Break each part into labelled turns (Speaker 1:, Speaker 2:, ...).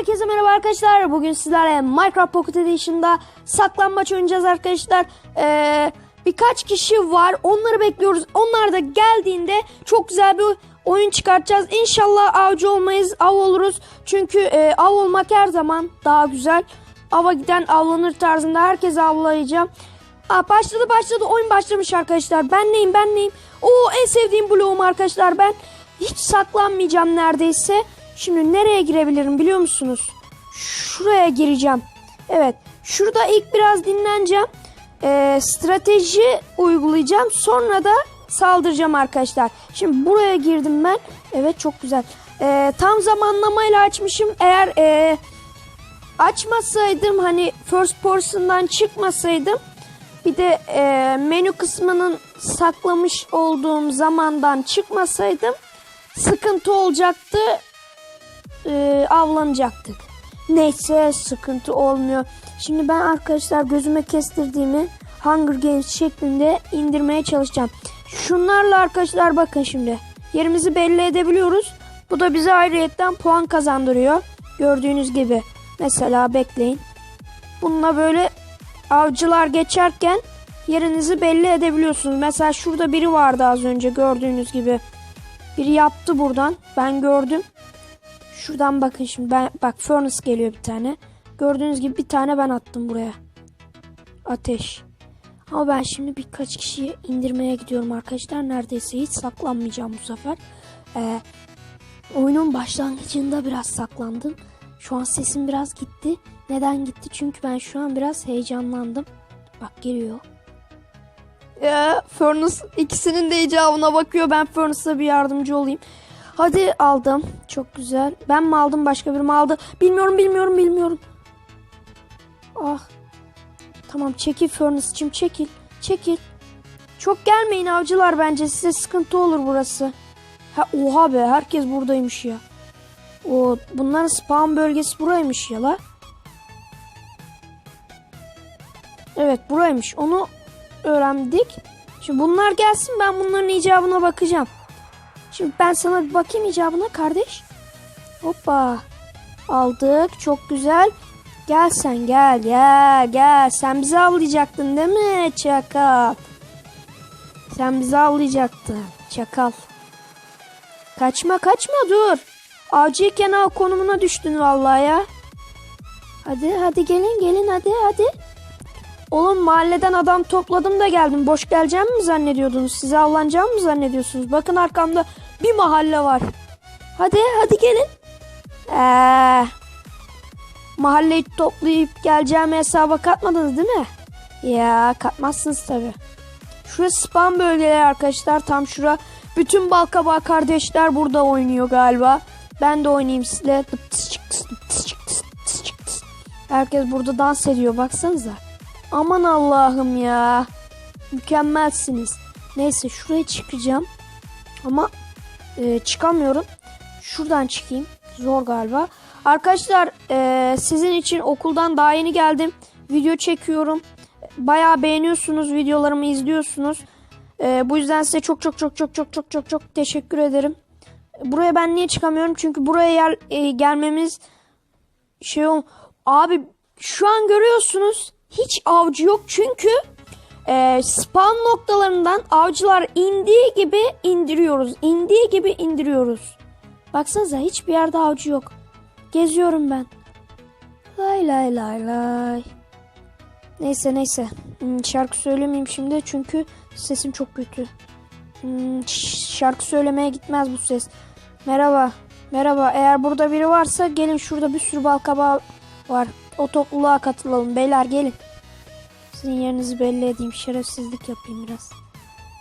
Speaker 1: Herkese merhaba arkadaşlar. Bugün sizlerle Minecraft Pocket Edition'da saklambaç oynayacağız arkadaşlar. Ee, birkaç kişi var. Onları bekliyoruz. Onlar da geldiğinde çok güzel bir oyun çıkartacağız. İnşallah avcı olmayız, av oluruz. Çünkü e, av olmak her zaman daha güzel. Ava giden avlanır tarzında herkese avlayacağım. Aa, başladı başladı oyun başlamış arkadaşlar. Ben neyim ben neyim? Oo en sevdiğim bloğum arkadaşlar ben. Hiç saklanmayacağım neredeyse. Şimdi nereye girebilirim biliyor musunuz? Şuraya gireceğim. Evet. Şurada ilk biraz dinleneceğim. Ee, strateji uygulayacağım. Sonra da saldıracağım arkadaşlar. Şimdi buraya girdim ben. Evet çok güzel. Ee, tam zamanlamayla açmışım. Eğer ee, açmasaydım hani first person'dan çıkmasaydım bir de e, menü kısmının saklamış olduğum zamandan çıkmasaydım sıkıntı olacaktı. E, avlanacaktık. Neyse sıkıntı olmuyor. Şimdi ben arkadaşlar gözüme kestirdiğimi Hunger Games şeklinde indirmeye çalışacağım. Şunlarla arkadaşlar bakın şimdi. Yerimizi belli edebiliyoruz. Bu da bize ayrıyetten puan kazandırıyor. Gördüğünüz gibi. Mesela bekleyin. Bununla böyle avcılar geçerken yerinizi belli edebiliyorsunuz. Mesela şurada biri vardı az önce gördüğünüz gibi. Biri yaptı buradan. Ben gördüm. Şuradan bakın şimdi. Ben, bak furnace geliyor bir tane. Gördüğünüz gibi bir tane ben attım buraya. Ateş. Ama ben şimdi birkaç kişiyi indirmeye gidiyorum arkadaşlar. Neredeyse hiç saklanmayacağım bu sefer. Ee, oyunun başlangıcında biraz saklandım. Şu an sesim biraz gitti. Neden gitti? Çünkü ben şu an biraz heyecanlandım. Bak geliyor. Ya Furnace ikisinin de icabına bakıyor. Ben Furnace'a bir yardımcı olayım. Hadi aldım. Çok güzel. Ben mi aldım başka biri mi aldı? Bilmiyorum bilmiyorum bilmiyorum. Ah. Tamam çekil Furnace'cim çekil. Çekil. Çok gelmeyin avcılar bence size sıkıntı olur burası. Ha oha be herkes buradaymış ya. O bunların spawn bölgesi buraymış ya la. Evet buraymış. Onu öğrendik. Şimdi bunlar gelsin ben bunların icabına bakacağım. Şimdi ben sana bir bakayım icabına kardeş. Hoppa. Aldık. Çok güzel. Gel sen gel gel gel. Sen bizi avlayacaktın değil mi çakal? Sen bizi avlayacaktın çakal. Kaçma kaçma dur. Avcıyken av konumuna düştün vallahi ya. Hadi hadi gelin gelin hadi hadi. Oğlum mahalleden adam topladım da geldim. Boş geleceğim mi zannediyordunuz? Size avlanacağım mı zannediyorsunuz? Bakın arkamda bir mahalle var. Hadi hadi gelin. Ee, mahalleyi toplayıp geleceğim hesaba katmadınız değil mi? Ya katmazsınız tabi. Şurası spam bölgeleri arkadaşlar. Tam şura. Bütün balkabağ kardeşler burada oynuyor galiba. Ben de oynayayım sizle. Herkes burada dans ediyor baksanıza. Aman Allah'ım ya. Mükemmelsiniz. Neyse şuraya çıkacağım. Ama e, çıkamıyorum. Şuradan çıkayım. Zor galiba. Arkadaşlar e, sizin için okuldan daha yeni geldim. Video çekiyorum. Bayağı beğeniyorsunuz videolarımı izliyorsunuz. E, bu yüzden size çok çok çok çok çok çok çok çok teşekkür ederim. Buraya ben niye çıkamıyorum? Çünkü buraya yer, e, gelmemiz şey ol. Abi şu an görüyorsunuz hiç avcı yok çünkü e, spawn noktalarından avcılar indiği gibi indiriyoruz. İndiği gibi indiriyoruz. Baksanıza hiçbir yerde avcı yok. Geziyorum ben. Lay lay lay lay. Neyse neyse. Hmm, şarkı söylemeyeyim şimdi çünkü sesim çok kötü. Hmm, şarkı söylemeye gitmez bu ses. Merhaba. Merhaba. Eğer burada biri varsa gelin şurada bir sürü balkabağı var. O topluluğa katılalım. Beyler gelin. Sizin yerinizi belli edeyim. Şerefsizlik yapayım biraz.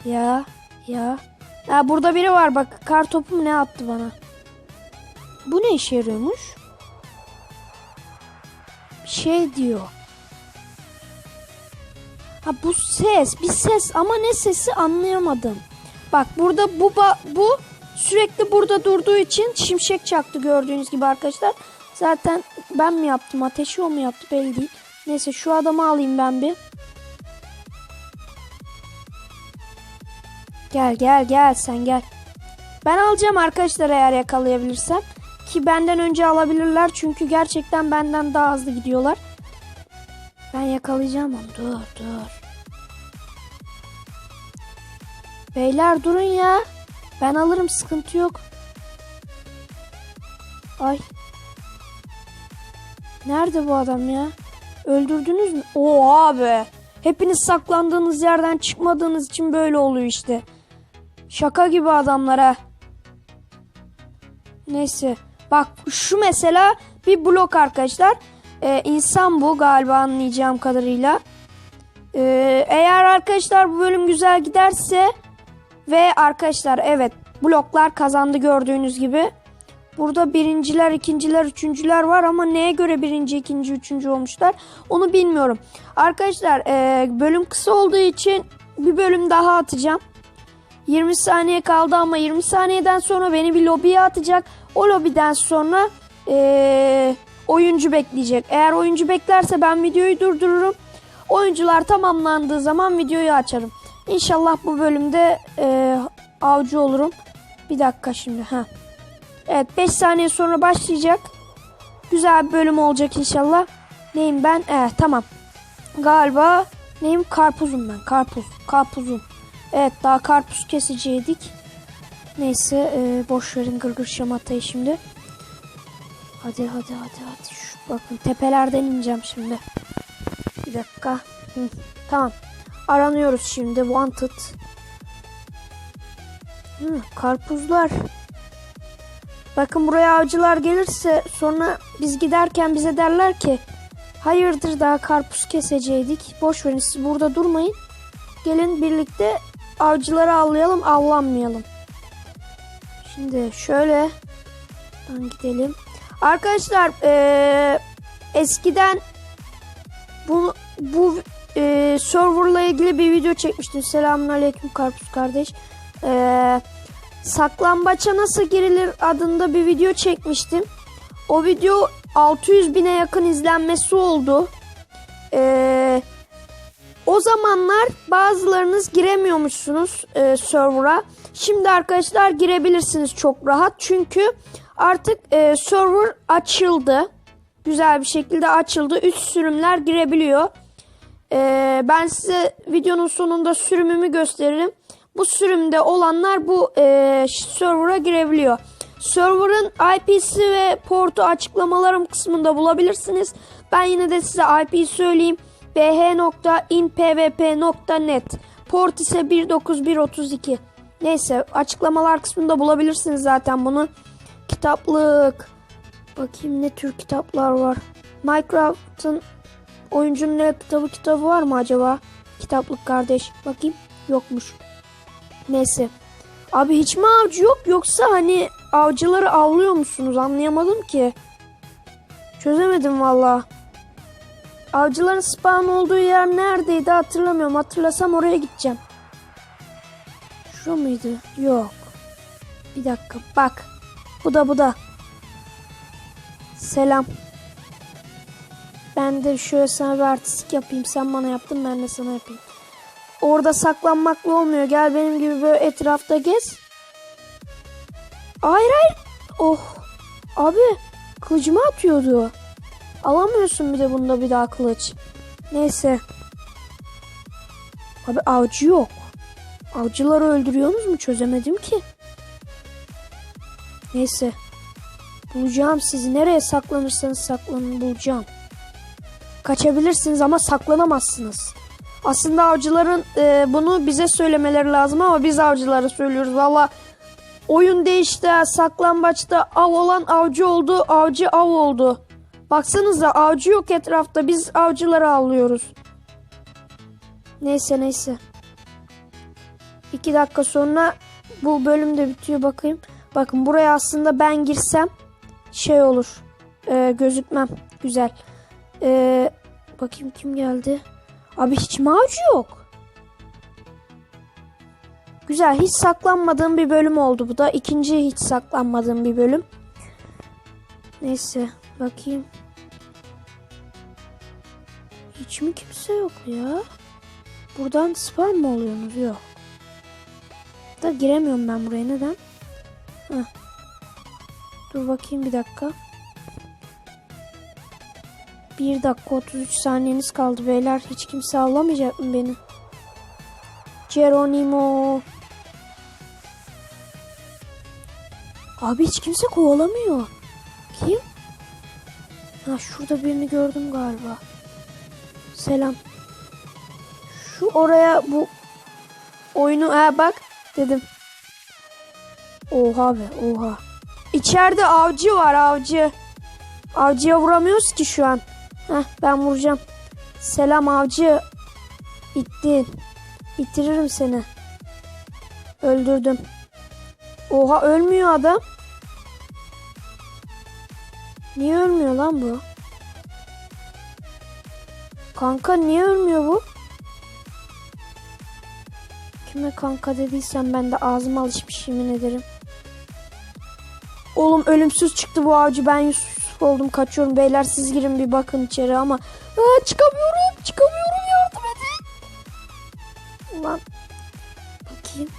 Speaker 1: Ya. Ya. Ha, burada biri var bak. Kar topu mu ne attı bana? Bu ne işe yarıyormuş? Bir şey diyor. Ha bu ses. Bir ses ama ne sesi anlayamadım. Bak burada bu bu sürekli burada durduğu için şimşek çaktı gördüğünüz gibi arkadaşlar. Zaten ben mi yaptım ateşi o mu yaptı belli değil. Neyse şu adamı alayım ben bir. Gel gel gel sen gel. Ben alacağım arkadaşlar eğer yakalayabilirsem. Ki benden önce alabilirler çünkü gerçekten benden daha hızlı gidiyorlar. Ben yakalayacağım onu. Dur dur. Beyler durun ya. Ben alırım sıkıntı yok. Ay. Nerede bu adam ya? Öldürdünüz mü? Oha be. Hepiniz saklandığınız yerden çıkmadığınız için böyle oluyor işte. Şaka gibi adamlara. Neyse. Bak şu mesela bir blok arkadaşlar. Ee, insan bu galiba anlayacağım kadarıyla. Ee, eğer arkadaşlar bu bölüm güzel giderse ve arkadaşlar evet bloklar kazandı gördüğünüz gibi. Burada birinciler, ikinciler, üçüncüler var ama neye göre birinci, ikinci, üçüncü olmuşlar onu bilmiyorum. Arkadaşlar e, bölüm kısa olduğu için bir bölüm daha atacağım. 20 saniye kaldı ama 20 saniyeden sonra beni bir lobiye atacak. O lobiden sonra e, oyuncu bekleyecek. Eğer oyuncu beklerse ben videoyu durdururum. Oyuncular tamamlandığı zaman videoyu açarım. İnşallah bu bölümde e, avcı olurum. Bir dakika şimdi. ha. Evet 5 saniye sonra başlayacak. Güzel bir bölüm olacak inşallah. Neyim ben? Evet tamam. Galiba neyim? Karpuzum ben. Karpuz. Karpuzum. Evet daha karpuz kesiciydik. Neyse e, boş gırgır şamatayı şimdi. Hadi hadi hadi hadi. Şu, bakın tepelerden ineceğim şimdi. Bir dakika. Hı, tamam. Aranıyoruz şimdi. Wanted. Hı, karpuzlar. Bakın buraya avcılar gelirse sonra biz giderken bize derler ki hayırdır daha karpuz keseceydik. Boş verin siz burada durmayın. Gelin birlikte avcıları avlayalım avlanmayalım. Şimdi şöyle buradan gidelim. Arkadaşlar eee, eskiden bu bu eee serverla ilgili bir video çekmiştim. Selamünaleyküm karpuz kardeş. Eee saklambaça nasıl girilir adında bir video çekmiştim. O video 600 bine yakın izlenmesi oldu. Ee, o zamanlar bazılarınız giremiyormuşsunuz e, server'a. Şimdi arkadaşlar girebilirsiniz çok rahat. Çünkü artık e, server açıldı. Güzel bir şekilde açıldı. Üst sürümler girebiliyor. Ee, ben size videonun sonunda sürümümü gösteririm. Bu sürümde olanlar bu e, server'a girebiliyor. Server'ın IP'si ve portu açıklamalarım kısmında bulabilirsiniz. Ben yine de size IP söyleyeyim. bh.inpvp.net Port ise 19132. Neyse açıklamalar kısmında bulabilirsiniz zaten bunu. Kitaplık. Bakayım ne tür kitaplar var. Minecraft'ın oyuncunun ne kitabı kitabı var mı acaba? Kitaplık kardeş. Bakayım. Yokmuş. Neyse. Abi hiç mi avcı yok yoksa hani avcıları avlıyor musunuz anlayamadım ki. Çözemedim valla. Avcıların spawn olduğu yer neredeydi hatırlamıyorum. Hatırlasam oraya gideceğim. Şu muydu? Yok. Bir dakika bak. Bu da bu da. Selam. Ben de şöyle sana bir artistik yapayım. Sen bana yaptın ben de sana yapayım. Orada saklanmakla olmuyor. Gel benim gibi böyle etrafta gez. Hayır hayır. Oh. Abi kılıcımı atıyordu. Alamıyorsun bir de bunda bir daha kılıç. Neyse. Abi avcı yok. Avcıları öldürüyorsunuz mu çözemedim ki. Neyse. Bulacağım sizi. Nereye saklanırsanız saklanın bulacağım. Kaçabilirsiniz ama saklanamazsınız. Aslında avcıların e, bunu bize söylemeleri lazım ama biz avcılara söylüyoruz. Valla oyun değişti. Saklambaçta av olan avcı oldu. Avcı av oldu. Baksanıza avcı yok etrafta. Biz avcıları avlıyoruz. Neyse neyse. İki dakika sonra bu bölüm de bitiyor bakayım. Bakın buraya aslında ben girsem şey olur. E, gözükmem. Güzel. E, bakayım kim geldi. Abi hiç mi avcı yok? Güzel. Hiç saklanmadığım bir bölüm oldu bu da. İkinci hiç saklanmadığım bir bölüm. Neyse. Bakayım. Hiç mi kimse yok ya? Buradan spam mı oluyorsunuz? Yok. Da giremiyorum ben buraya. Neden? Heh. Dur bakayım bir dakika. 1 dakika 33 saniyeniz kaldı beyler. Hiç kimse avlamayacak mı beni? Geronimo. Abi hiç kimse kovalamıyor. Kim? Ha şurada birini gördüm galiba. Selam. Şu oraya bu oyunu ha bak dedim. Oha be oha. İçeride avcı var avcı. Avcıya vuramıyoruz ki şu an. Heh ben vuracağım. Selam avcı. Bittin. Bitiririm seni. Öldürdüm. Oha ölmüyor adam. Niye ölmüyor lan bu? Kanka niye ölmüyor bu? Kime kanka dediysem ben de ağzıma alışmış yemin ederim. Oğlum ölümsüz çıktı bu avcı. Ben Yusuf oldum kaçıyorum. Beyler siz girin bir bakın içeri ama. Aa, çıkamıyorum. Çıkamıyorum yardım edin. Ulan. Bakayım.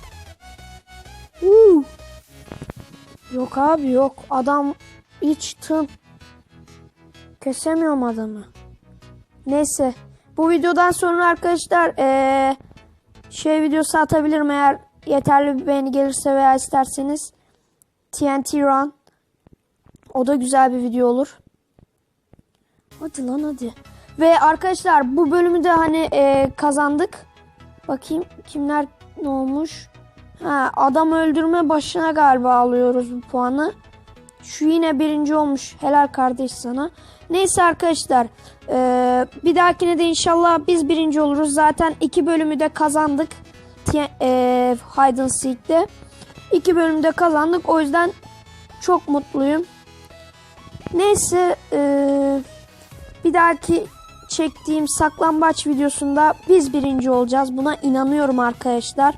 Speaker 1: Uuu. Yok abi yok. Adam hiç tın. Kesemiyorum adamı. Neyse. Bu videodan sonra arkadaşlar eee şey videosu atabilirim eğer yeterli bir beğeni gelirse veya isterseniz. TNT Run. O da güzel bir video olur. Hadi lan hadi. Ve arkadaşlar bu bölümü de hani e, kazandık. Bakayım kimler ne olmuş. Ha, adam öldürme başına galiba alıyoruz bu puanı. Şu yine birinci olmuş. Helal kardeş sana. Neyse arkadaşlar. e, bir dahakine de inşallah biz birinci oluruz. Zaten iki bölümü de kazandık. T- e, Hide Seek'te. İki bölümde kazandık. O yüzden çok mutluyum. Neyse eee, bir dahaki çektiğim saklambaç videosunda biz birinci olacağız. Buna inanıyorum arkadaşlar.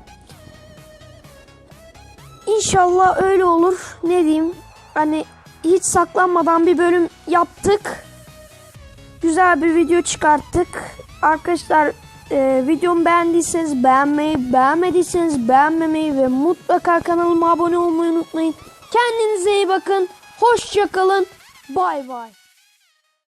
Speaker 1: İnşallah öyle olur. Ne diyeyim? Hani hiç saklanmadan bir bölüm yaptık. Güzel bir video çıkarttık. Arkadaşlar e, videomu beğendiyseniz beğenmeyi, beğenmediyseniz beğenmemeyi ve mutlaka kanalıma abone olmayı unutmayın. Kendinize iyi bakın. Hoşçakalın. Bay bay.